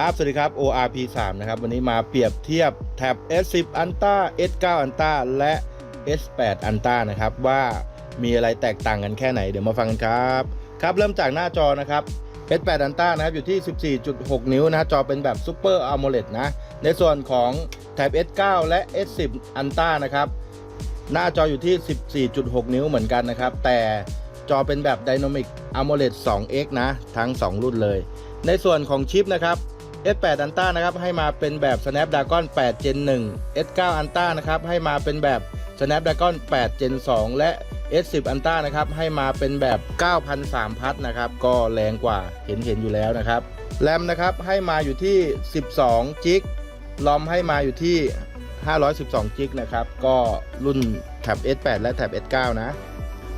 ครับ สวัสดีครับ ORP 3นะครับ วันนี้มาเปรียบเทียบแท็บ S10 Ultra S9 Ultra และ S8 Ultra นะครับ ว่ามีอะไรแตกต่างกันแค่ไหน เดี๋ยวมาฟังกันครับ ครับ เริ่มจากหน้าจอนะครับ S8 Ultra นะครับ อยู่ที่ 14.6 นิ้วนะ จอเป็นแบบ Super AMOLED นะ ในส่วนของแท็บ S9 และ S10 Ultra นะครับ หน้าจออยู่ที่ 14.6 นิ้วเหมือนกันนะครับ แต่จอเป็นแบบ Dynamic AMOLED 2X นะ ทั้ง 2 รุ่นเลย ในส่วนของชิปนะครับ S8 Ultra นะครับให้มาเป็นแบบ Snapdragon 8 Gen 1 S9 Ultra นะครับให้มาเป็นแบบ Snapdragon 8 Gen 2 และ S10 Ultra นะครับให้มาเป็นแบบ 9,003พัทนะครับก็แรงกว่าเห็นเห็นอยู่แล้วนะครับแรมนะครับให้มาอยู่ที่ 12จิกลอมให้มาอยู่ที่ 512จิกนะครับก็รุ่นแท็บ S8 และแท็บ S9 นะ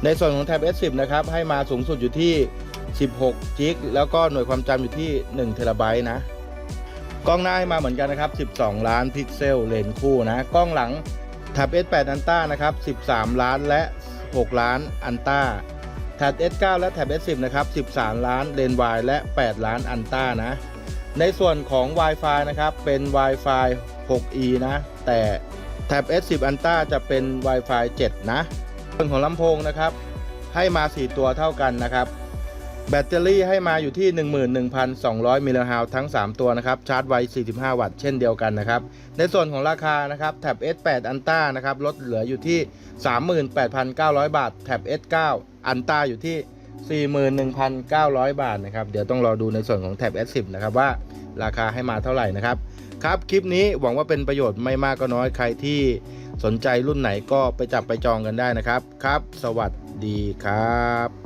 ในส่วนของแท็บ S10 นะครับให้มาสูงสุดอยู่ที่ 16จิกแล้วก็หน่วยความจำอยู่ที่1เทราไบต์นะ กล้องหน้าให้มาเหมือนกันนะครับ 12 ล้านพิกเซลเลนคู่นะ กล้องหลังแท็บ S8 อันต้านะครับ 13 ล้านและ 6 ล้านอันต้าแท็บ S9 และแท็บ S10 นะครับ 13 ล้านเลนวายและ 8 ล้านอันต้านะ ในส่วนของ Wi-Fi นะครับ เป็น Wi-Fi 6E นะ แต่แท็บ S10 อันต้าจะเป็น Wi-Fi 7 นะ ส่วนของลำโพงนะครับ ให้มา 4 ตัวเท่ากันนะครับ แบตเตอรี่ให้มาอยู่ที่ 11,200มิลลิแอมทั้ง 3 ตัวนะครับ ชาร์จไว 45 วัตต์เช่นเดียวกันนะครับ ในส่วนของราคานะครับ แท็บ S8 Ultra นะครับลดเหลืออยู่ที่ 38,900 บาท แท็บ S9 Ultra อยู่ที่ 41,900 บาทนะครับ เดี๋ยวต้องรอดูในส่วนของแท็บ S10 นะครับว่าราคาให้มาเท่าไหร่นะครับ ครับคลิปนี้หวังว่าเป็นประโยชน์ไม่มากก็น้อยใครที่สนใจรุ่นไหนก็ไปจับไปจองกันได้นะครับ ครับ สวัสดีครับ